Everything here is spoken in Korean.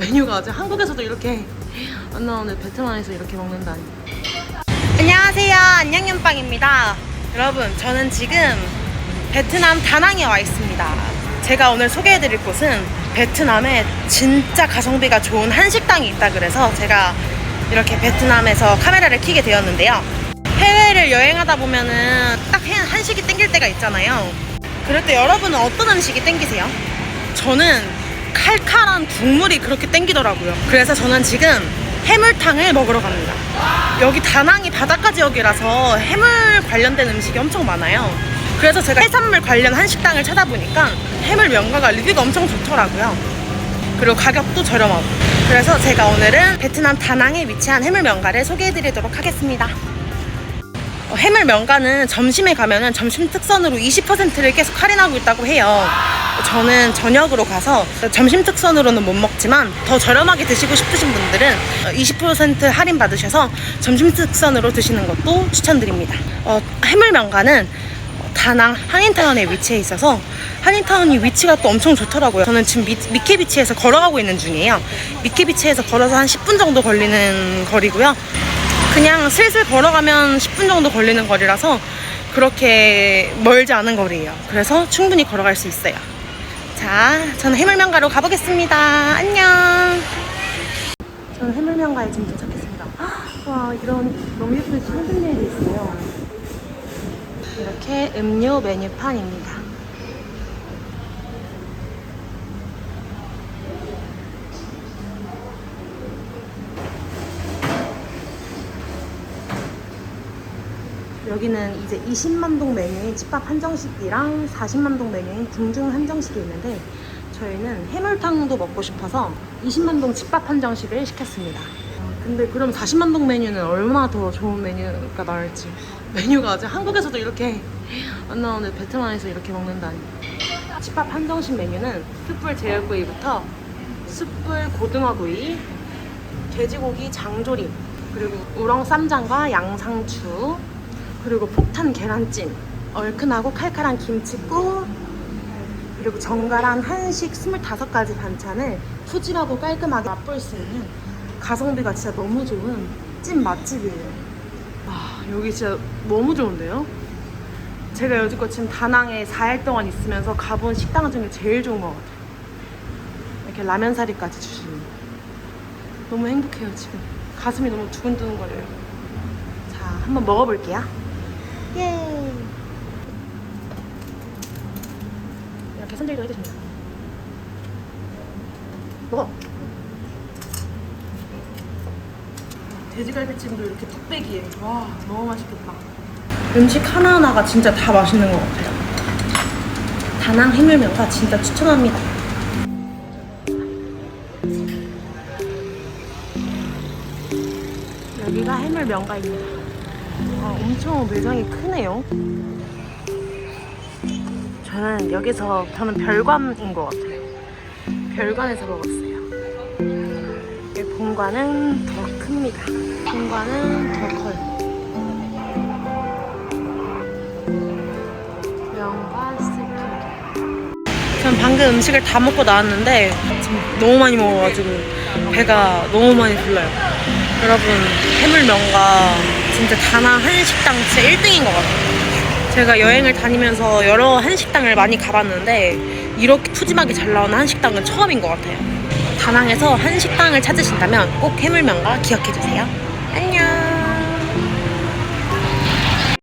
메뉴가 아직 한국에서도 이렇게 안 나오는데 베트남에서 이렇게 먹는다니. 안녕하세요. 안녕연빵입니다. 여러분, 저는 지금 베트남 다낭에 와 있습니다. 제가 오늘 소개해드릴 곳은 베트남에 진짜 가성비가 좋은 한식당이 있다 그래서 제가 이렇게 베트남에서 카메라를 켜게 되었는데요. 해외를 여행하다 보면은 딱 한- 한식이 땡길 때가 있잖아요. 그럴 때 여러분은 어떤 음식이 땡기세요? 저는 칼칼한 국물이 그렇게 땡기더라고요. 그래서 저는 지금 해물탕을 먹으러 갑니다. 여기 다낭이 바닷가 지역이라서 해물 관련된 음식이 엄청 많아요. 그래서 제가 해산물 관련 한식당을 찾아보니까 해물 명가가 리뷰가 엄청 좋더라고요. 그리고 가격도 저렴하고. 그래서 제가 오늘은 베트남 다낭에 위치한 해물 명가를 소개해드리도록 하겠습니다. 어, 해물 명가는 점심에 가면은 점심 특선으로 20%를 계속 할인하고 있다고 해요. 저는 저녁으로 가서 점심 특선으로는 못 먹지만 더 저렴하게 드시고 싶으신 분들은 20% 할인 받으셔서 점심 특선으로 드시는 것도 추천드립니다. 어, 해물 명가는 다낭 한인타운에 위치해 있어서 한인타운이 위치가 또 엄청 좋더라고요. 저는 지금 미, 미케비치에서 걸어가고 있는 중이에요. 미케비치에서 걸어서 한 10분 정도 걸리는 거리고요. 그냥 슬슬 걸어가면 10분 정도 걸리는 거리라서 그렇게 멀지 않은 거리예요. 그래서 충분히 걸어갈 수 있어요. 자, 저는 해물명가로 가보겠습니다. 안녕. 저는 해물명가에 지금 도착했습니다. 와, 이런 너무 예쁜 신분들이 있어요. 이렇게 음료 메뉴판입니다. 여기는 이제 20만 동 메뉴인 집밥 한정식이랑 40만 동 메뉴인 궁중 한정식이 있는데 저희는 해물탕도 먹고 싶어서 20만 동 집밥 한정식을 시켰습니다. 어, 근데 그럼 40만 동 메뉴는 얼마나 더 좋은 메뉴가 나올지 메뉴가 아직 한국에서도 이렇게 안 나오는데 베트남에서 이렇게 먹는다니. 집밥 한정식 메뉴는 숯불 제육구이부터 숯불 고등어구이, 돼지고기 장조림, 그리고 우렁 쌈장과 양상추, 그리고 폭탄 계란찜, 얼큰하고 칼칼한 김치국, 그리고 정갈한 한식 25가지 반찬을 푸짐하고 깔끔하게 맛볼 수 있는 가성비가 진짜 너무 좋은 찐 맛집이에요. 아, 여기 진짜 너무 좋은데요? 제가 여지껏 지금 다낭에 4일 동안 있으면서 가본 식당 중에 제일 좋은 것 같아요. 이렇게 라면 사리까지 주시는. 너무 행복해요, 지금. 가슴이 너무 두근두근거려요. 자, 한번 먹어볼게요. 예. 이렇게 손질도 해주십니다. 먹어. 돼지갈비찜도 이렇게 뚝배기에. 와, 너무 맛있겠다. 음식 하나하나가 진짜 다 맛있는 것 같아요. 다낭 해물면가 진짜 추천합니다. 여기가 해물면가입니다. 아, 엄청 매장이 크네요. 저는 여기서 저는 별관인 것 같아요. 별관에서 먹었어요. 이 본관은 더 큽니다. 본관은 더 커요. 명과 스프. 전 방금 음식을 다 먹고 나왔는데 지금 너무 많이 먹어가지고 배가 너무 많이 불러요. 여러분 해물면과 진짜 다낭 한식당 진짜 1등인 것 같아요. 제가 여행을 다니면서 여러 한식당을 많이 가봤는데 이렇게 푸짐하게 잘 나오는 한식당은 처음인 것 같아요. 다낭에서 한식당을 찾으신다면 꼭 해물면과 기억해주세요.